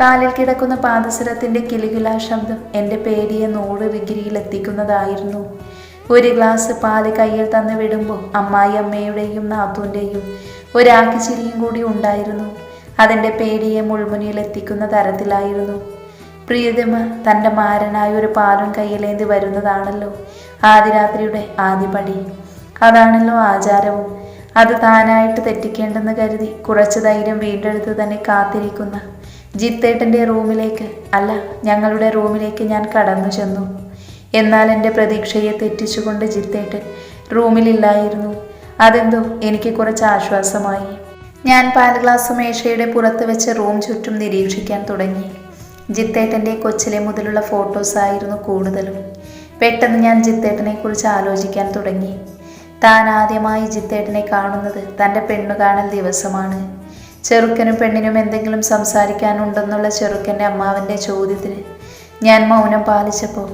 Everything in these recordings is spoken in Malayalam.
കാലിൽ കിടക്കുന്ന പാദസരത്തിന്റെ കിലുകിലാ ശബ്ദം എന്റെ പേടിയെ നൂറ് ഡിഗ്രിയിൽ എത്തിക്കുന്നതായിരുന്നു ഒരു ഗ്ലാസ് പാൽ കയ്യിൽ തന്നു വിടുമ്പോൾ അമ്മായി അമ്മയുടെയും നാത്തൂന്റെയും ഒരാക്കി ചിരിയും കൂടി ഉണ്ടായിരുന്നു. അതിന്റെ പേടിയെ മുൾമുനിയിൽ എത്തിക്കുന്ന തരത്തിലായിരുന്നു. പ്രിയതമ തന്റെ മാരനായ ഒരു പാലും കയ്യിലേന്തി വരുന്നതാണല്ലോ? ആദിരാത്രിയുടെ ആദ്യപടി അതാണല്ലോ ആചാരവും. അത് താനായിട്ട് തെറ്റിക്കേണ്ടെന്ന് കരുതി കുറച്ച് ധൈര്യം വീണ്ടെടുത്ത് തന്നെ കാത്തിരിക്കുന്ന ജിത്തേട്ടന്റെ റൂമിലേക്ക് അല്ല ഞങ്ങളുടെ റൂമിലേക്ക് ഞാൻ കടന്നു ചെന്നു. എന്നാൽ എന്റെ പ്രതീക്ഷയെ തെറ്റിച്ചുകൊണ്ട് ജിത്തേട്ടൻ റൂമിലില്ലായിരുന്നു. അതെന്തോ എനിക്ക് കുറച്ച് ആശ്വാസമായി. ഞാൻ പാൽ ഗ്ലാസ് മേശയുടെ പുറത്ത് വെച്ച് റൂം ചുറ്റും നിരീക്ഷിക്കാൻ തുടങ്ങി. ജിത്തേട്ടന്റെ കൊച്ചിലെ മുതലുള്ള ഫോട്ടോസ് ആയിരുന്നു കൂടുതലും. പെട്ടെന്ന് ഞാൻ ജിത്തേട്ടനെക്കുറിച്ച് ആലോചിക്കാൻ തുടങ്ങി. താൻ ആദ്യമായി ജിത്തേട്ടനെ കാണുന്നത് തന്റെ പെണ്ണുകാണൽ ദിവസമാണ്. ചെറുക്കനും പെണ്ണിനും എന്തെങ്കിലും സംസാരിക്കാനുണ്ടെന്നുള്ള ചെറുക്കന്റെ അമ്മാവന്റെ ചോദ്യത്തിന് ഞാൻ മൗനം പാലിച്ചപ്പോൾ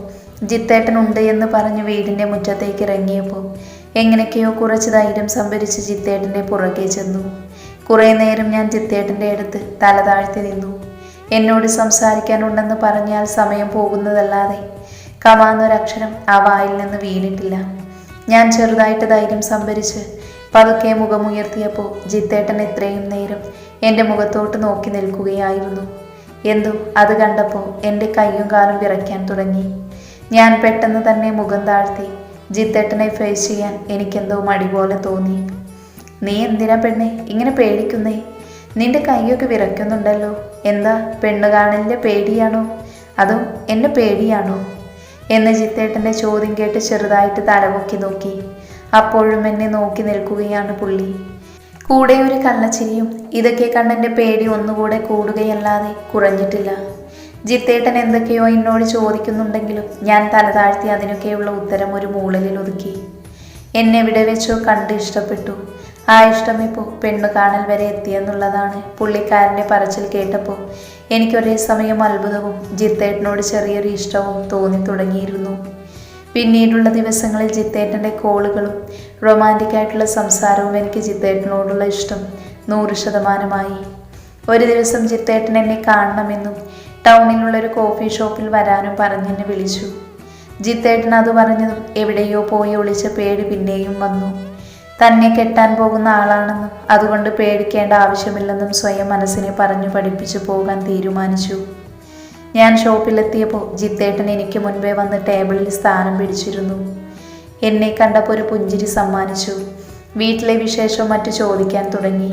ജിത്തേട്ടൻ ഉണ്ട് എന്ന് പറഞ്ഞ് വീടിന്റെ മുറ്റത്തേക്ക് ഇറങ്ങിയപ്പോൾ എങ്ങനെയൊക്കെയോ കുറച്ച് ധൈര്യം സംഭരിച്ച് ജിത്തേട്ടന്റെ പുറകെ ചെന്നു. കുറേ നേരം ഞാൻ ജിത്തേട്ടന്റെ അടുത്ത് തല താഴ്ത്തി നിന്നു. എന്നോട് സംസാരിക്കാനുണ്ടെന്ന് പറഞ്ഞാൽ സമയം പോകുന്നതല്ലാതെ കമാന്നൊരക്ഷരം ആ വായിൽ നിന്ന് വീണിട്ടില്ല. ഞാൻ ചെറുതായിട്ട് ധൈര്യം സംഭരിച്ച് പതുക്കെ മുഖമുയർത്തിയപ്പോൾ ജിത്തേട്ടൻ ഇത്രയും നേരം എന്റെ മുഖത്തോട്ട് നോക്കി നിൽക്കുകയായിരുന്നു. എന്തോ അത് കണ്ടപ്പോൾ എന്റെ കൈയും കാലും വിറയ്ക്കാൻ തുടങ്ങി. ഞാൻ പെട്ടെന്ന് തന്നെ മുഖം താഴ്ത്തി ജിത്തേട്ടനെ ഫേസ് ചെയ്യാൻ എനിക്കെന്തോ മടി പോലെ തോന്നി. നീ എന്തിനാ പെണ്ണെ ഇങ്ങനെ പേടിക്കുന്നേ? നിന്റെ കൈയൊക്കെ വിറയ്ക്കുന്നുണ്ടല്ലോ. എന്താ പെണ്ണ് കാണലിന്റെ പേടിയാണോ? അതോ എന്നെ പേടിയാണോ? എന്ന് ജിത്തേട്ടന്റെ ചോദ്യം കേട്ട് ചെറുതായിട്ട് തലപൊക്കി നോക്കി. അപ്പോഴും എന്നെ നോക്കി നിൽക്കുകയാണ് പുള്ളി. കൂടെ ഒരു കള്ളച്ചിരിയും ഇതൊക്കെ കണ്ടെന്റെ പേടി ഒന്നുകൂടെ കൂടുകയല്ലാതെ കുറഞ്ഞിട്ടില്ല. ജിത്തേട്ടൻ എന്തൊക്കെയോ എന്നോട് ചോദിക്കുന്നുണ്ടെങ്കിലും ഞാൻ തലതാഴ്ത്തി അതിനൊക്കെയുള്ള ഉത്തരം ഒരു മൂളലിൽ ഒതുക്കി. എന്നെ എവിടെ വെച്ചോ കണ്ട് ഇഷ്ടപ്പെട്ടു. ആ ഇഷ്ടം ഇപ്പോൾ പെണ്ണു കാണൽ വരെ എത്തിയെന്നുള്ളതാണ് പുള്ളിക്കാരന്റെ പറച്ചിൽ കേട്ടപ്പോൾ എനിക്കൊരേ സമയം അത്ഭുതവും ജിത്തേട്ടനോട് ചെറിയൊരു ഇഷ്ടവും തോന്നി തുടങ്ങിയിരുന്നു. പിന്നീടുള്ള ദിവസങ്ങളിൽ ജിത്തേട്ടന്റെ കോളുകളും റൊമാന്റിക് ആയിട്ടുള്ള സംസാരവും എനിക്ക് ജിത്തേട്ടനോടുള്ള ഇഷ്ടം നൂറ് ശതമാനമായി. ഒരു ദിവസം ജിത്തേട്ടൻ എന്നെ കാണണമെന്നും ടൗണിലുള്ള ഒരു കോഫി ഷോപ്പിൽ വരാനും പറഞ്ഞെന്നെ വിളിച്ചു. ജിത്തേട്ടൻ അത് പറഞ്ഞതും എവിടെയോ പോയി ഒളിച്ച പേടി പിന്നെയും വന്നു. തന്നെ കെട്ടാൻ പോകുന്ന ആളാണെന്നും അതുകൊണ്ട് പേടിക്കേണ്ട ആവശ്യമില്ലെന്നും സ്വയം മനസ്സിനെ പറഞ്ഞു പഠിപ്പിച്ചു പോകാൻ തീരുമാനിച്ചു. ഞാൻ ഷോപ്പിലെത്തിയപ്പോൾ ജിത്തേട്ടൻ എനിക്ക് മുൻപേ വന്ന് ടേബിളിൽ സ്ഥാനം പിടിച്ചിരുന്നു. എന്നെ കണ്ടപ്പോൾ ഒരു പുഞ്ചിരി സമ്മാനിച്ചു. വീട്ടിലെ വിശേഷം മറ്റു ചോദിക്കാൻ തുടങ്ങി.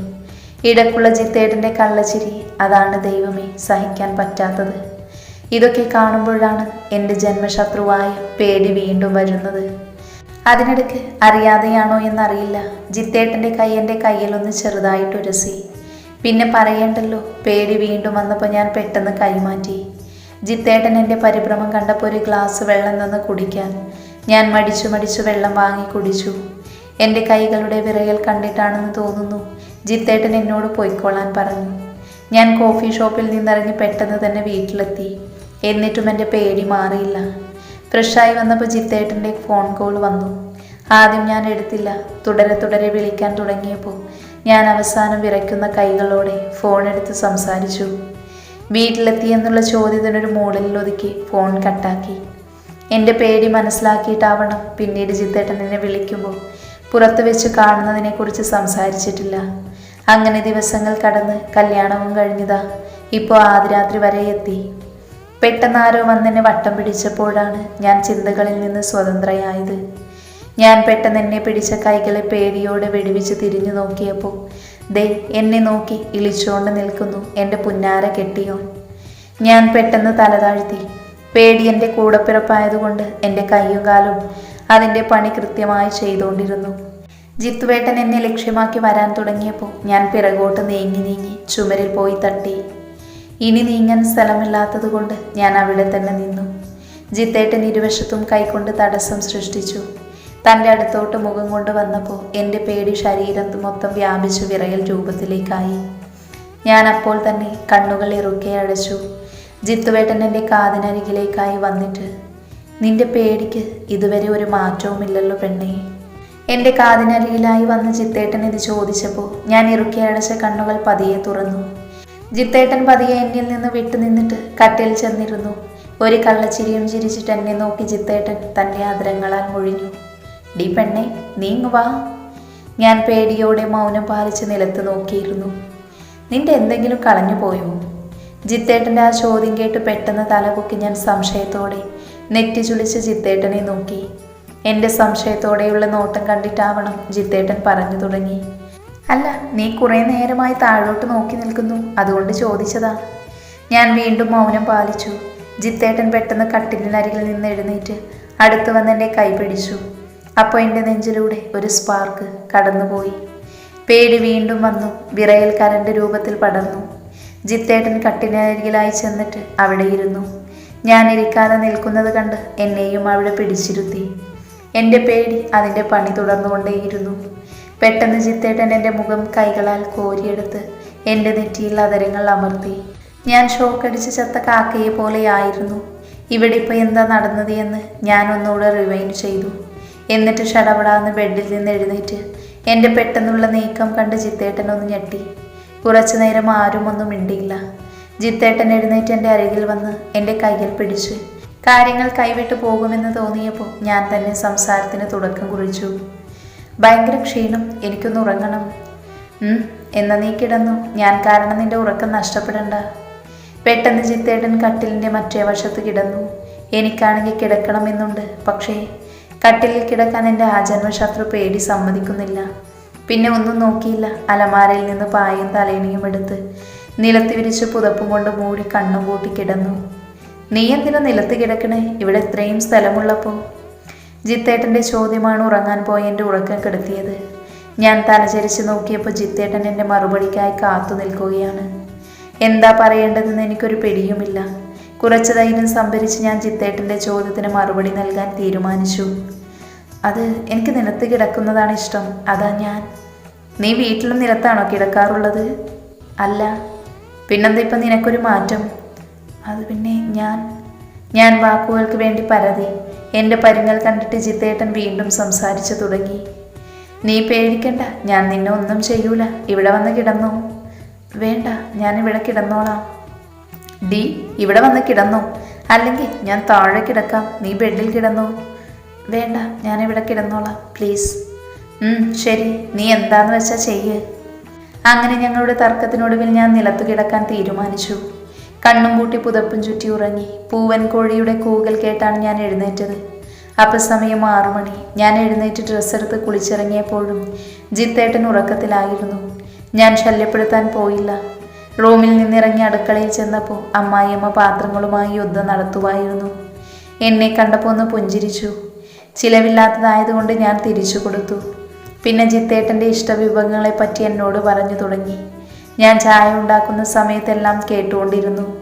ഇടക്കുള്ള ജിത്തേട്ടന്റെ കള്ളച്ചിരി അതാണ് ദൈവമേ സഹിക്കാൻ പറ്റാത്തത്. ഇതൊക്കെ കാണുമ്പോഴാണ് എന്റെ ജന്മശത്രുവായ പേടി വീണ്ടും വരുന്നത്. അതിനിടയ്ക്ക് അറിയാതെയാണോ എന്നറിയില്ല. ജിത്തേട്ടന്റെ കൈ എന്റെ കയ്യിലൊന്ന് ചെറുതായിട്ട് പിന്നെ പറയേണ്ടല്ലോ പേടി വീണ്ടും വന്നപ്പോൾ ഞാൻ പെട്ടെന്ന് കൈമാറ്റി. ജിത്തേട്ടൻ എന്റെ പരിഭ്രമം കണ്ടപ്പോൾ ഒരു ഗ്ലാസ് വെള്ളം തന്ന് കുടിക്കാൻ. ഞാൻ മടിച്ചു മടിച്ചു വെള്ളം വാങ്ങി കുടിച്ചു. എന്റെ കൈകളുടെ വിറയൽ കണ്ടിട്ടാണെന്ന് തോന്നുന്നു ജിത്തേട്ടൻ എന്നോട് പോയിക്കൊള്ളാൻ പറഞ്ഞു. ഞാൻ കോഫി ഷോപ്പിൽ നിന്നിറങ്ങി പെട്ടെന്ന് തന്നെ വീട്ടിലെത്തി. എന്നിട്ടും എന്റെ പേടി മാറിയില്ല. ഫ്രഷായി വന്നപ്പോൾ ജിത്തേട്ടന്റെ ഫോൺ കോൾ വന്നു. ആദ്യം ഞാൻ എടുത്തില്ല. തുടരെ തുടരെ വിളിക്കാൻ തുടങ്ങിയപ്പോൾ ഞാൻ അവസാനം വിറയ്ക്കുന്ന കൈകളോടെ ഫോൺ എടുത്ത് സംസാരിച്ചു. വീട്ടിലെത്തിയെന്നുള്ള ചോദ്യത്തിനൊരു മൂളിൽ ഒതുക്കി ഫോൺ കട്ടാക്കി. എന്റെ പേടി മനസ്സിലാക്കിയിട്ടാവണം പിന്നീട് ജിത്തേട്ടൻ എന്നെ വിളിക്കുമ്പോൾ പുറത്ത് വെച്ച് കാണുന്നതിനെക്കുറിച്ച് സംസാരിച്ചിട്ടില്ല. അങ്ങനെ ദിവസങ്ങൾ കടന്ന് കല്യാണവും കഴിഞ്ഞതാ. ഇപ്പോൾ ആദ്യരാത്രി വരെ എത്തി. പെട്ടെന്ന് ആരോ വന്നെന്നെ വട്ടം പിടിച്ചപ്പോഴാണ് ഞാൻ ചിന്തകളിൽ നിന്ന് സ്വതന്ത്രയായത്. ഞാൻ പെട്ടെന്ന് എന്നെ പിടിച്ച കൈകളെ പേടിയോടെ വെടിവിച്ച് തിരിഞ്ഞു നോക്കിയപ്പോൾ ദേ എന്നെ നോക്കി ഇളിച്ചുകൊണ്ട് നിൽക്കുന്നു. എന്റെ പുന്നാര കെട്ടിയോൻ. ഞാൻ പെട്ടെന്ന് തല താഴ്ത്തി. പേടി എന്റെ കൂടപ്പിറപ്പായതുകൊണ്ട് എന്റെ കൈയും കാലും അതിന്റെ പണി കൃത്യമായി ചെയ്തുകൊണ്ടിരുന്നു. ജിത്തുവേട്ടൻ എന്നെ ലക്ഷ്യമാക്കി വരാൻ തുടങ്ങിയപ്പോൾ ഞാൻ പിറകോട്ട് നീങ്ങി നീങ്ങി ചുമരിൽ പോയി തട്ടി. ഇനി നീങ്ങാൻ സ്ഥലമില്ലാത്തതുകൊണ്ട് ഞാൻ അവിടെ തന്നെ നിന്നു. ജിത്തേട്ടൻ ഇരുവശത്തും കൈകൊണ്ട് തടസ്സം സൃഷ്ടിച്ചു. തന്റെ അടുത്തോട്ട് മുഖം കൊണ്ട് വന്നപ്പോൾ എന്റെ പേടി ശരീരം മൊത്തം വ്യാപിച്ചു വിറയൽ രൂപത്തിലേക്കായി. ഞാൻ അപ്പോൾ തന്നെ കണ്ണുകൾ ഇറുക്കെ അടച്ചു. ജിത്തുവേട്ടൻ എന്റെ കാതിനരികിലേക്കായി വന്നിട്ട് നിന്റെ പേടിക്ക് ഇതുവരെ ഒരു മാറ്റവുമില്ലല്ലോ പെണ്ണേ. എന്റെ കാതിനരികിലായി വന്ന് ജിത്തേട്ടൻ ഇത് ചോദിച്ചപ്പോൾ ഞാൻ ഇറുക്കി അടച്ച കണ്ണുകൾ പതിയെ തുറന്നു. ജിത്തേട്ടൻ പതിയെ എന്നിൽ നിന്ന് വിട്ടുനിന്നിട്ട് കട്ടിൽ ചെന്നിരുന്നു. ഒരു കള്ളച്ചിരിയും ചിരിച്ചിട്ട് എന്നെ നോക്കി ജിത്തേട്ടൻ തന്റെ ആദരങ്ങളാൽ മുഴിഞ്ഞു. ഡി പെണ്ണെ നീങ്ങു വാ. ഞാൻ പേടിയോടെ മൗനം പാലിച്ച് നിലത്ത് നോക്കിയിരുന്നു. നിന്റെ എന്തെങ്കിലും കളഞ്ഞു പോയോ? ജിത്തേട്ടന്റെ ആ ചോദ്യം കേട്ട് പെട്ടെന്ന് തലപൊക്കി ഞാൻ സംശയത്തോടെ നെറ്റി ചുളിച്ച് ജിത്തേട്ടനെ നോക്കി. എന്റെ സംശയത്തോടെയുള്ള നോട്ടം കണ്ടിട്ടാവണം ജിത്തേട്ടൻ പറഞ്ഞു തുടങ്ങി. അല്ല നീ കുറേ നേരമായി താഴോട്ട് നോക്കി നിൽക്കുന്നു അതുകൊണ്ട് ചോദിച്ചതാ. ഞാൻ വീണ്ടും മൗനം പാലിച്ചു. ജിത്തേട്ടൻ പെട്ടെന്ന് കട്ടിലിനരികിൽ നിന്ന് എഴുന്നേറ്റ് അടുത്ത് വന്ന് എന്റെ കൈ പിടിച്ചു. അപ്പോൾ എന്റെ നെഞ്ചിലൂടെ ഒരു സ്പാർക്ക് കടന്നുപോയി. പേടി വീണ്ടും വന്നു വിറയൽ കരണ്ട് രൂപത്തിൽ പടർന്നു. ജിത്തേട്ടൻ കട്ടിനരികിലായി ചെന്നിട്ട് അവിടെ ഇരുന്നു. ഞാൻ ഇരിക്കാതെ നിൽക്കുന്നത് കണ്ട് എന്നെയും അവിടെ പിടിച്ചിരുത്തി. എന്റെ പേടി അതിന്റെ പണി തുടർന്നുകൊണ്ടേയിരുന്നു. പെട്ടെന്ന് ജിത്തേട്ടൻ എന്റെ മുഖം കൈകളാൽ കോരിയെടുത്ത് എന്റെ നെറ്റിയിൽ അതരങ്ങൾ അമർത്തി. ഞാൻ ഷോക്കടിച്ച് ചത്ത കാക്കയെ പോലെയായിരുന്നു. ഇവിടെ ഇപ്പോൾ എന്താ നടന്നത് എന്ന് ഞാൻ ഒന്നുകൂടെ റിവൈൻഡ് ചെയ്തു. എന്നിട്ട് ഷടപടാന്ന് ബെഡിൽ നിന്ന് എഴുന്നേറ്റ് എന്റെ പെട്ടെന്നുള്ള നീക്കം കണ്ട് ജിത്തേട്ടൻ ഒന്ന് ഞെട്ടി. കുറച്ചു നേരം ആരും ഒന്നും മിണ്ടിയില്ല. ജിത്തേട്ടൻ എഴുന്നേറ്റ് എന്റെ അരികിൽ വന്ന് എന്റെ കയ്യിൽ പിടിച്ച്. കാര്യങ്ങൾ കൈവിട്ടു പോകുമെന്ന് തോന്നിയപ്പോൾ ഞാൻ തന്നെ സംസാരത്തിന് തുടക്കം കുറിച്ചു. ഭയങ്കര ക്ഷീണം എനിക്കൊന്ന് ഉറങ്ങണം. എന്ന നീ കിടന്നു. ഞാൻ കാരണം നിന്റെ ഉറക്കം നഷ്ടപ്പെടണ്ട. പെട്ടെന്ന് ചിത്തേട്ടൻ കട്ടിലിന്റെ മറ്റേ വശത്ത് കിടന്നു. എനിക്കാണെങ്കിൽ കിടക്കണമെന്നുണ്ട്. പക്ഷേ കട്ടിലിൽ കിടക്കാൻ എന്റെ ആജന്മശത്രു പേടി സമ്മതിക്കുന്നില്ല. പിന്നെ ഒന്നും നോക്കിയില്ല. അലമാരയിൽ നിന്ന് പായും തലേണിയും എടുത്ത് നിലത്ത് വിരിച്ച് പുതപ്പും കൊണ്ട് മൂടി കണ്ണും പൂട്ടി കിടന്നു. നീ എന്തിനാ നിലത്ത് കിടക്കണേ? ഇവിടെ ഇത്രയും സ്ഥലമുള്ളപ്പോൾ ജിത്തേട്ടന്റെ ചോദ്യമാണ് ഉറങ്ങാൻ പോയ എന്റെ ഉറക്കം കെടുത്തിയത്. ഞാൻ തലചരിച്ച് നോക്കിയപ്പോൾ ജിത്തേട്ടൻ എന്റെ മറുപടിക്കായി കാത്തു നിൽക്കുകയാണ്. എന്താ പറയേണ്ടതെന്ന് എനിക്കൊരു പിടിയുമില്ല. കുറച്ച് ധൈര്യം സംഭരിച്ച് ഞാൻ ജിത്തേട്ടന്റെ ചോദ്യത്തിന് മറുപടി നൽകാൻ തീരുമാനിച്ചു. അത് എനിക്ക് നിലത്ത് കിടക്കുന്നതാണ് ഇഷ്ടം. അതാ ഞാൻ. നീ വീട്ടിലും നിലത്താണോ കിടക്കാറുള്ളത്? അല്ല. പിന്നെന്താ ഇപ്പം നിനക്കൊരു മാറ്റം? അത് പിന്നെ ഞാൻ. ഞാൻ വാക്കുകൾക്ക് വേണ്ടി പരതി. എന്റെ പരുങ്ങൽ കണ്ടിട്ട് ചിത്തേട്ടൻ വീണ്ടും സംസാരിച്ചു തുടങ്ങി. നീ പേടിക്കണ്ട. ഞാൻ നിന്നെ ഒന്നും ചെയ്യൂല. ഇവിടെ വന്ന് കിടന്നോ. വേണ്ട. ഞാൻ ഇവിടെ കിടന്നോളാം. ഡി ഇവിടെ വന്ന് കിടന്നോ. അല്ലെങ്കിൽ ഞാൻ താഴെ കിടക്കാം. നീ ബെഡിൽ കിടന്നോ. വേണ്ട ഞാനിവിടെ കിടന്നോളാം. പ്ലീസ് ശരി. നീ എന്താന്ന് വെച്ചാൽ ചെയ്യ്. അങ്ങനെ ഞങ്ങളുടെ തർക്കത്തിനൊടുവിൽ ഞാൻ നിലത്തു കിടക്കാൻ തീരുമാനിച്ചു. കണ്ണും പൂട്ടി പുതപ്പും ചുറ്റി ഉറങ്ങി. പൂവൻ കോഴിയുടെ കൂകൽ കേട്ടാണ് ഞാൻ എഴുന്നേറ്റത്. അപ്പം സമയം ആറുമണി. ഞാൻ എഴുന്നേറ്റ് ഡ്രസ്സെടുത്ത് കുളിച്ചിറങ്ങിയപ്പോഴും ജിത്തേട്ടൻ ഉറക്കത്തിലായിരുന്നു. ഞാൻ ശല്യപ്പെടുത്താൻ പോയില്ല. റൂമിൽ നിന്നിറങ്ങി അടുക്കളയിൽ ചെന്നപ്പോൾ അമ്മായിയമ്മ പാത്രങ്ങളുമായി യുദ്ധം നടത്തുമായിരുന്നു എന്നെ കണ്ടപ്പോൾ ഒന്ന് പുഞ്ചിരിച്ചു. ചിലവില്ലാത്തതായതുകൊണ്ട് ഞാൻ തിരിച്ചു കൊടുത്തു. പിന്നെ ജിത്തേട്ടന്റെ ഇഷ്ടവിഭവങ്ങളെപ്പറ്റി എന്നോട് പറഞ്ഞു തുടങ്ങി. ഞാൻ ചായ ഉണ്ടാക്കുന്ന സമയത്തെല്ലാം കേട്ടുകൊണ്ടിരുന്നു.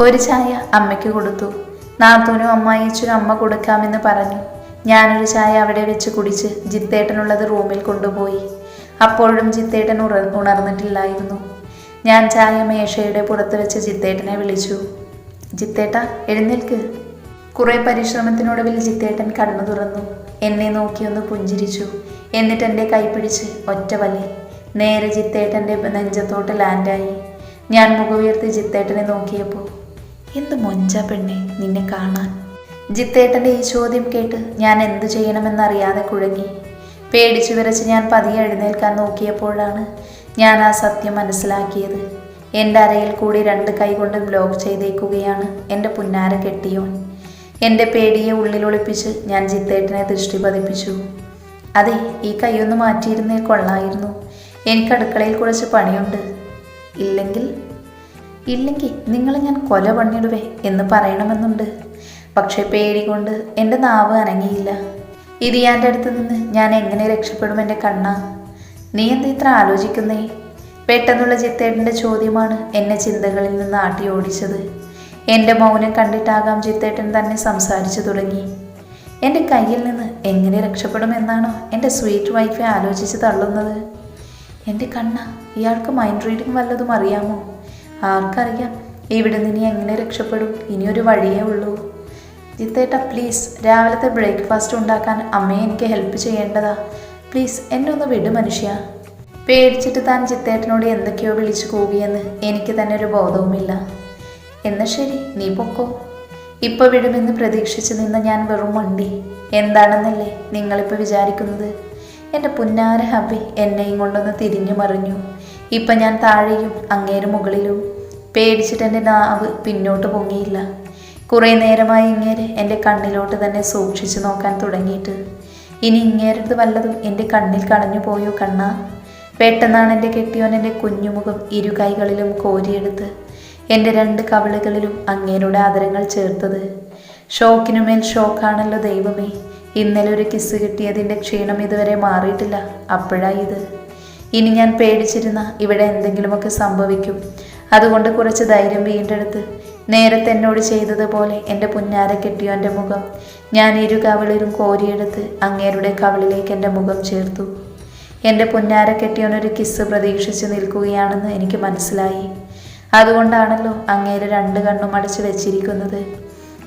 ഒരു ചായ അമ്മയ്ക്ക് കൊടുത്തു. നാത്തൂനും അമ്മായിച്ചനും അമ്മ കൊടുക്കാമെന്ന് പറഞ്ഞു. ഞാനൊരു ചായ അവിടെ വെച്ച് കുടിച്ച് ജിത്തേട്ടനുള്ളത് റൂമിൽ കൊണ്ടുപോയി. അപ്പോഴും ജിത്തേട്ടൻ ഉറ ഉണർന്നിട്ടില്ലായിരുന്നു. ഞാൻ ചായ മേശയുടെ പുറത്ത് വെച്ച് ജിത്തേട്ടനെ വിളിച്ചു. ജിത്തേട്ട എഴുന്നേൽക്ക്. കുറെ പരിശ്രമത്തിനൊടുവിൽ ജിത്തേട്ടൻ കണ്ണു തുറന്നു. എന്നെ നോക്കിയൊന്ന് പുഞ്ചിരിച്ചു. എന്നിട്ട് എന്റെ കൈപ്പിടിച്ച് ഒറ്റ വലി. നേരെ ജിത്തേട്ടന്റെ നെഞ്ചത്തോട്ട് ലാൻഡായി ഞാൻ മുഖമുയർത്തി ജിത്തേട്ടനെ നോക്കിയപ്പോൾ എന്ത് മൊഞ്ച പെണ്ണെ നിന്നെ കാണാൻ? ജിത്തേട്ടന്റെ ഈ ചോദ്യം കേട്ട് ഞാൻ എന്തു ചെയ്യണമെന്നറിയാതെ കുഴങ്ങി. പേടിച്ചു വിറച്ച് ഞാൻ പതിയെ എഴുന്നേൽക്കാൻ നോക്കിയപ്പോഴാണ് ഞാൻ ആ സത്യം മനസ്സിലാക്കിയത്. എന്റെ അരയിൽ കൂടി രണ്ട് കൈ കൊണ്ട് ബ്ലോക്ക് ചെയ്തേക്കുകയാണ് എന്റെ പുന്നാര കെട്ടിയോൻ. എന്റെ പേടിയെ ഉള്ളിലൊളിപ്പിച്ച് ഞാൻ ജിത്തേട്ടനെ ദൃഷ്ടി പതിപ്പിച്ചു. അതെ ഈ കൈയൊന്ന് മാറ്റിയിരുന്നേ കൊള്ളായിരുന്നു. എനിക്ക് അടുക്കളയിൽ കുറച്ച് പണിയുണ്ട്. ഇല്ലെങ്കിൽ? ഇല്ലെങ്കിൽ നിങ്ങളെ ഞാൻ കൊല പണിയിടുവേ എന്ന് പറയണമെന്നുണ്ട്. പക്ഷേ പേടി കൊണ്ട് എന്റെ നാവ് അനങ്ങിയില്ല. ഇരിയാന്റെ അടുത്ത് നിന്ന് ഞാൻ എങ്ങനെ രക്ഷപ്പെടും എന്റെ കണ്ണ? നീ എന്ത് ഇത്ര ആലോചിക്കുന്നേ? പെട്ടെന്നുള്ള ചിത്തേട്ടന്റെ ചോദ്യമാണ് എന്നെ ചിന്തകളിൽ നിന്ന് ആട്ടി ഓടിച്ചത്. എന്റെ മൗനം കണ്ടിട്ടാകാം ചിത്തേട്ടൻ തന്നെ സംസാരിച്ചു തുടങ്ങി. എന്റെ കയ്യിൽ നിന്ന് എങ്ങനെ രക്ഷപ്പെടുമെന്നാണോ എന്റെ സ്വീറ്റ് വൈഫെ ആലോചിച്ച് തള്ളുന്നത്. എന്റെ കണ്ണ ഇയാൾക്ക് മൈൻഡ് റീഡിംഗ് വല്ലതും അറിയാമോ? ആർക്കറിയാം ഇവിടെ നിന്ന് എങ്ങനെ രക്ഷപ്പെടും? ഇനിയൊരു വഴിയേ ഉള്ളൂ. ജിത്തേട്ട പ്ലീസ് രാവിലത്തെ ബ്രേക്ക്ഫാസ്റ്റ് ഉണ്ടാക്കാൻ അമ്മയെ എനിക്ക് ഹെൽപ്പ് ചെയ്യേണ്ടതാ. പ്ലീസ് എന്നെ ഒന്ന് വിട് മനുഷ്യ. പേടിച്ചിട്ട് താൻ ചിത്തേട്ടനോട് എന്തൊക്കെയോ വിളിച്ചു കൂവിയെന്ന് എനിക്ക് തന്നെ ഒരു ബോധവുമില്ല. എന്നാ ശരി നീ പൊക്കോ. ഇപ്പൊ വിടുമെന്ന് പ്രതീക്ഷിച്ച് നിന്ന ഞാൻ വെറും വണ്ടി എന്താണെന്നല്ലേ നിങ്ങളിപ്പോൾ വിചാരിക്കുന്നത്? എന്റെ പുന്നാര ഹബി എന്നെയും കൊണ്ടൊന്ന് തിരിഞ്ഞു മറിഞ്ഞു. ഇപ്പം ഞാൻ താഴെയും അങ്ങേര് മുകളിലും. പേടിച്ചിട്ട് എന്റെ നാവ് പിന്നോട്ട് പൊങ്ങിയില്ല. കുറേ നേരമായി ഇങ്ങേര് എന്റെ കണ്ണിലോട്ട് തന്നെ സൂക്ഷിച്ചു നോക്കാൻ തുടങ്ങിയിട്ട്. ഇനി ഇങ്ങേരത് വല്ലതും എന്റെ കണ്ണിൽ കടഞ്ഞു പോയോ കണ്ണാ? പെട്ടെന്നാണ് എന്റെ കെട്ടിയോൻ എന്റെ കുഞ്ഞുമുഖം ഇരു കൈകളിലും കോരിയെടുത്ത് എന്റെ രണ്ട് കവിളുകളിലും അങ്ങേരുടെ ആദരങ്ങൾ ചേർത്തത്. ഷോക്കിനുമേൽ ഷോക്കാണല്ലോ ദൈവമേ. ഇന്നലെ ഒരു കിസ് കിട്ടിയതിന്റെ ക്ഷീണം ഇതുവരെ മാറിയിട്ടില്ല. അപ്പോഴാ ഇത്. ഇനി ഞാൻ പേടിച്ചിരുന്ന ഇവിടെ എന്തെങ്കിലുമൊക്കെ സംഭവിക്കും. അതുകൊണ്ട് കുറച്ച് ധൈര്യം വീണ്ടെടുത്ത്. നേരത്തെ എന്നോട് ചെയ്തതുപോലെ എന്റെ പുന്നാര കെട്ടിയോന്റെ മുഖം. ഞാൻ ഇരു കവിളിലും കോരിയെടുത്ത് അങ്ങേരുടെ കവിളിലേക്ക് എന്റെ മുഖം ചേർത്തു. എന്റെ പുന്നാര കെട്ടിയോനൊരു കിസ് പ്രതീക്ഷിച്ച് നിൽക്കുകയാണെന്ന് എനിക്ക് മനസ്സിലായി. അതുകൊണ്ടാണല്ലോ അങ്ങേര് രണ്ട് കണ്ണും അടച്ചു വെച്ചിരിക്കുന്നത്.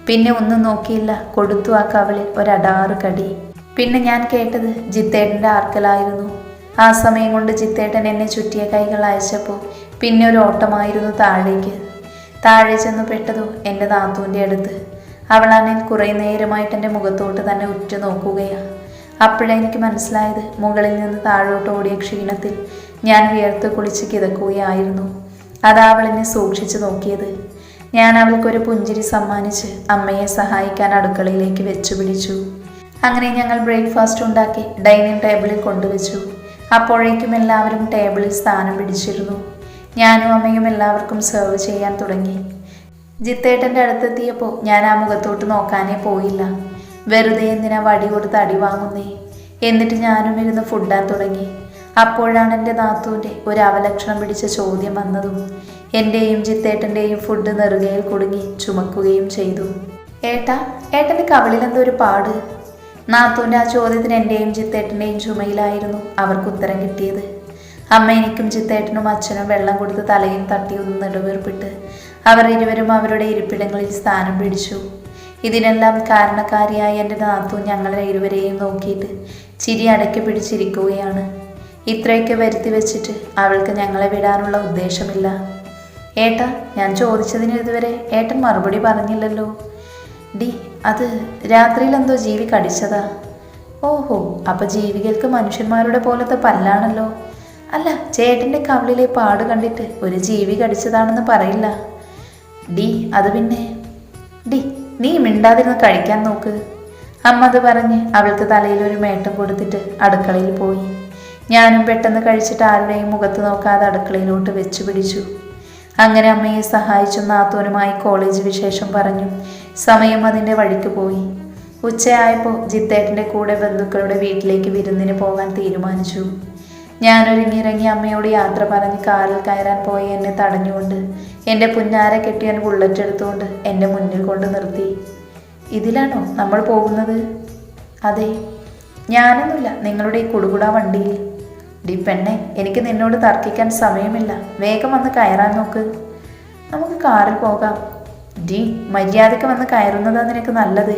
പിന്നെ ഒന്നും നോക്കിയില്ല. കൊടുത്തു ആ കവളിൽ ഒരടാറ് കടി. പിന്നെ ഞാൻ കേട്ടത് ജിത്തേട്ടന്റെ ആർക്കലായിരുന്നു. ആ സമയം കൊണ്ട് ജിത്തേട്ടൻ എന്നെ ചുറ്റിയ കൈകൾ അയച്ചപ്പോൾ പിന്നെ ഒരു ഓട്ടമായിരുന്നു താഴേക്ക്. താഴെ ചെന്ന് പെട്ടതോ എന്റെ നാത്തൂന്റെ അടുത്ത്. അവളാണെങ്കിൽ കുറേ നേരമായിട്ട് എന്റെ മുഖത്തോട്ട് തന്നെ ഉറ്റു നോക്കുകയാണ് അപ്പോഴെനിക്ക് മനസ്സിലായത് മുകളിൽ നിന്ന് താഴോട്ട് ഓടിയ ക്ഷീണത്തിൽ ഞാൻ വിയർത്ത് കുളിച്ച് കിതക്കുകയായിരുന്നു. അതാ അവൾ എന്നെ സൂക്ഷിച്ചു നോക്കിയത്. ഞാൻ അവൾക്കൊരു പുഞ്ചിരി സമ്മാനിച്ച് അമ്മയെ സഹായിക്കാൻ അടുക്കളയിലേക്ക് വെച്ചു പിടിച്ചു. അങ്ങനെ ഞങ്ങൾ ബ്രേക്ക്ഫാസ്റ്റ് ഉണ്ടാക്കി ഡൈനിങ് ടേബിളിൽ കൊണ്ടുവച്ചു. അപ്പോഴേക്കും എല്ലാവരും ടേബിളിൽ സ്ഥാനം പിടിച്ചിരുന്നു. ഞാനും അമ്മയും എല്ലാവർക്കും സെർവ് ചെയ്യാൻ തുടങ്ങി. ജിത്തേട്ടന്റെ അടുത്തെത്തിയപ്പോൾ ഞാൻ ആ മുഖത്തോട്ട് നോക്കാനേ പോയില്ല. വെറുതെ എന്തിനാ വടി കൊടുത്ത് അടി വാങ്ങുന്നേ? എന്നിട്ട് ഞാനും ഇരുന്ന് ഫുഡാൻ തുടങ്ങി. അപ്പോഴാണ് എന്റെ നാത്തൂന്റെ ഒരു അവലക്ഷണം പിടിച്ച ചോദ്യം വന്നതും എന്റെയും ജിത്തേട്ടന്റെയും ഫുഡ് നെറുകയിൽ കുടുങ്ങി ചുമക്കുകയും ചെയ്തു. ഏട്ടാ ഏട്ടന്റെ കവിളിലെന്തോ ഒരു പാട്? നാത്തൂന്റെ ആ ചോദ്യത്തിന് എന്റെയും ജിത്തേട്ടന്റെയും ചുമയിലായിരുന്നു അവർക്ക് ഉത്തരം കിട്ടിയത്. അമ്മ എനിക്കും ചിത്തേട്ടനും അച്ഛനും വെള്ളം കൊടുത്ത് തലയും തട്ടി ഒന്ന് നെടുവേർപ്പിട്ട് അവർ ഇരുവരും അവരുടെ ഇരിപ്പിടങ്ങളിൽ സ്ഥാനം പിടിച്ചു. ഇതിനെല്ലാം കാരണക്കാരിയായ എന്റെ നാത്തു ഞങ്ങളെ ഇരുവരെയും നോക്കിയിട്ട് ചിരി അടക്കി പിടിച്ചിരിക്കുകയാണ്. ഇത്രയൊക്കെ വരുത്തി വെച്ചിട്ട് അവൾക്ക് ഞങ്ങളെ വിടാനുള്ള ഉദ്ദേശമില്ല. ഏട്ടാ ഞാൻ ചോദിച്ചതിന് ഇതുവരെ ഏട്ടൻ മറുപടി പറഞ്ഞില്ലല്ലോ. ഡി അത് രാത്രിയിൽ എന്തോ ജീവി കടിച്ചതാ. ഓഹോ അപ്പൊ ജീവികൾക്ക് മനുഷ്യന്മാരുടെ പോലത്തെ പല്ലാണല്ലോ. അല്ല ചേട്ടന്റെ കവളിലെ പാട് കണ്ടിട്ട് ഒരു ജീവി കടിച്ചതാണെന്ന് പറയില്ല. ഡി അത് പിന്നെ? ഡി നീ മിണ്ടാതിരുന്ന് കഴിക്കാൻ നോക്ക്. അമ്മ അത് പറഞ്ഞ് അവൾക്ക് തലയിൽ ഒരു മേട്ടം കൊടുത്തിട്ട് അടുക്കളയിൽ പോയി. ഞാനും പെട്ടെന്ന് കഴിച്ചിട്ട് ആരുടെയും മുഖത്ത് നോക്കാതെ അടുക്കളയിലോട്ട് വെച്ചു പിടിച്ചു. അങ്ങനെ അമ്മയെ സഹായിച്ചു നാത്തോനുമായി കോളേജ് വിശേഷം പറഞ്ഞു. സമയം അതിന്റെ വഴിക്ക് പോയി. ഉച്ചയായപ്പോൾ ജിത്തേട്ടന്റെ കൂടെ ബന്ധുക്കളുടെ വീട്ടിലേക്ക് വിരുന്നിന് പോകാൻ തീരുമാനിച്ചു. ഞാനൊരുങ്ങിയിറങ്ങി അമ്മയോട് യാത്ര പറഞ്ഞ് കാറിൽ കയറാൻ പോയി എന്നെ തടഞ്ഞുകൊണ്ട് എന്റെ പുന്നാര കെട്ടിയാൻ ബുള്ളറ്റ് എടുത്തുകൊണ്ട് എന്റെ മുന്നിൽ കൊണ്ട് നിർത്തി. ഇതിലാണോ നമ്മൾ പോകുന്നത്? അതെ. ഞാനൊന്നുമില്ല. നിങ്ങളുടെ ഈ കുടുകുടാ വണ്ടിയിൽ. ഡി പെണ്ണെ എനിക്ക് നിന്നോട് തർക്കിക്കാൻ സമയമില്ല. വേഗം വന്ന് കയറാൻ നോക്ക്. നമുക്ക് കാറിൽ പോകാം. ഡി മര്യാദയ്ക്ക് വന്ന് കയറുന്നതാണ് നിനക്ക് നല്ലത്.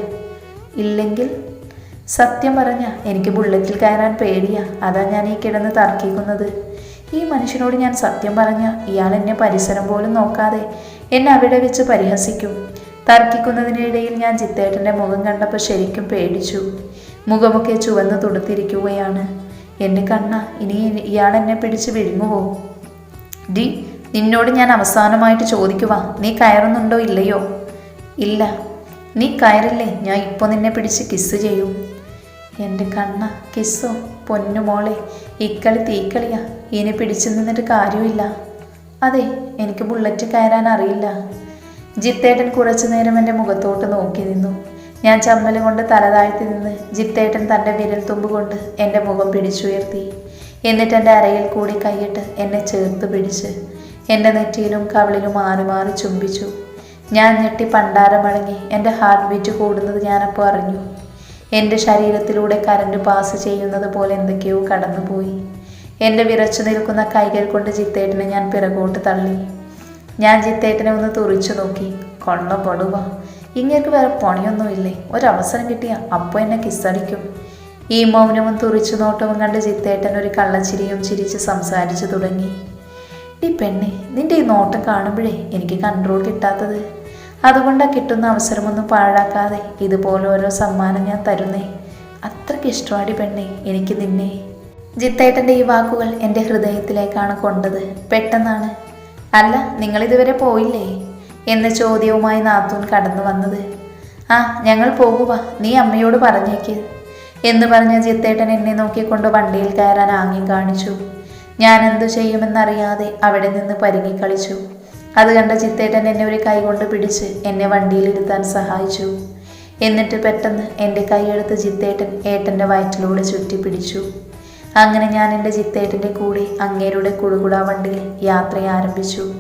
ഇല്ലെങ്കിൽ സത്യം പറഞ്ഞ എനിക്ക് ബുള്ളറ്റിൽ കയറാൻ പേടിയാ. അതാ ഞാൻ ഈ കിടന്ന് തർക്കിക്കുന്നത്. ഈ മനുഷ്യനോട് ഞാൻ സത്യം പറഞ്ഞ ഇയാൾ എന്നെ പരിസരം പോലും നോക്കാതെ എന്നെ അവിടെ വെച്ച് പരിഹസിക്കും. തർക്കിക്കുന്നതിനിടയിൽ ഞാൻ ചിത്തേട്ടന്റെ മുഖം കണ്ടപ്പോൾ ശരിക്കും പേടിച്ചു. മുഖമൊക്കെ ചുവന്ന് തുടുത്തിരിക്കുകയാണ്. എന്റെ കണ്ണ ഇനി ഇയാൾ എന്നെ പിടിച്ച് വിഴുങ്ങുവോ ഡി നിന്നോട് ഞാൻ അവസാനമായിട്ട് ചോദിക്കുക നീ കയറുന്നുണ്ടോ ഇല്ലയോ? ഇല്ല. നീ കയറില്ലേ? ഞാൻ ഇപ്പോൾ നിന്നെ പിടിച്ച് കിസ് ചെയ്യും. എന്റെ കണ്ണ കിസ്സോ പൊന്നുമോളെ ഇക്കളി തീക്കളിയാ. ഇനി പിടിച്ചു നിന്നിട്ട് കാര്യമില്ല അതെ എനിക്ക് ബുള്ളറ്റ് കയറാൻ അറിയില്ല. ജിത്തേട്ടൻ കുറച്ചു നേരം എന്റെ മുഖത്തോട്ട് നോക്കി നിന്നു. ഞാൻ ചമ്മലുകൊണ്ട് കൊണ്ട് തല നിന്ന് ജിത്തേട്ടൻ തന്റെ വിരൽ തുമ്പ് കൊണ്ട് എന്റെ മുഖം പിടിച്ചുയർത്തി. എന്നിട്ട് എന്റെ അരയിൽ കൂടി കൈയിട്ട് എന്നെ ചേർത്ത് പിടിച്ച്. എന്റെ നെറ്റിയിലും കവിളിലും മാറി മാറി ചുംബിച്ചു. ഞാൻ ഞെട്ടി പണ്ടാരമടങ്ങി എന്റെ ഹാർട്ട് ബീറ്റ് കൂടുന്നത് ഞാനപ്പോൾ അറിഞ്ഞു. എന്റെ ശരീരത്തിലൂടെ കരണ്ട് പാസ് ചെയ്യുന്നത് പോലെ എന്തൊക്കെയോ കടന്നുപോയി. എന്റെ വിറച്ചു നിൽക്കുന്ന കൈകൾ കൊണ്ട് ജിത്തേട്ടനെ ഞാൻ പിറകോട്ട് തള്ളി. ഞാൻ ജിത്തേട്ടനെ ഒന്ന് തുറിച്ചു നോക്കി. കൊള്ള പൊടുവ. ഇങ്ങേക്ക് വേറെ പണിയൊന്നുമില്ലേ? ഒരവസരം കിട്ടിയ അപ്പോൾ എന്നെ കിസ്സടിക്കും. ഈ മൗനവും തുറിച്ചു നോട്ടവും കണ്ട് ചിത്തേട്ടൻ ഒരു കള്ളച്ചിരിയും ചിരിച്ച് സംസാരിച്ചു തുടങ്ങി. ഈ പെണ്ണെ നിന്റെ ഈ നോട്ടം കാണുമ്പോഴേ എനിക്ക് കൺട്രോൾ കിട്ടാത്തത്. അതുകൊണ്ടാണ് കിട്ടുന്ന അവസരമൊന്നും പാഴാക്കാതെ ഇതുപോലെ ഓരോ സമ്മാനം ഞാൻ തരുന്നേ. അത്രയ്ക്ക് ഇഷ്ടമാടി പെണ്ണെ എനിക്ക് നിന്നെ. ജിത്തേട്ടന്റെ ഈ വാക്കുകൾ എന്റെ ഹൃദയത്തിലേക്കാണ് കൊണ്ടത്. പെട്ടെന്നാണ്. അല്ല നിങ്ങളിതുവരെ പോയില്ലേ? എന്ന ചോദ്യവുമായി നാത്തൂൻ കടന്നു വന്നത്. ആ ഞങ്ങൾ പോകുക നീ അമ്മയോട് പറഞ്ഞേക്ക്. എന്ന് പറഞ്ഞ ജിത്തേട്ടൻ എന്നെ നോക്കിക്കൊണ്ട് വണ്ടിയിൽ കയറാൻ ആംഗ്യം കാണിച്ചു. ഞാൻ എന്തു ചെയ്യുമെന്നറിയാതെ അവിടെ നിന്ന് പരുങ്ങി കളിച്ചു. അത് കണ്ട ചിത്തേട്ടൻ എന്നെ ഒരു കൈ കൊണ്ട് പിടിച്ച് എന്നെ വണ്ടിയിലിരുത്താൻ സഹായിച്ചു. എന്നിട്ട് പെട്ടെന്ന് എന്റെ കൈയെടുത്ത് ജിത്തേട്ടൻ ഏട്ടന്റെ വയറ്റിലൂടെ ചുറ്റി പിടിച്ചു. അങ്ങനെ ഞാൻ എന്റെ ചിത്തേട്ടന്റെ കൂടെ അങ്ങേരുടെ കുടുകുടാ വണ്ടിയിൽ യാത്ര ആരംഭിച്ചു.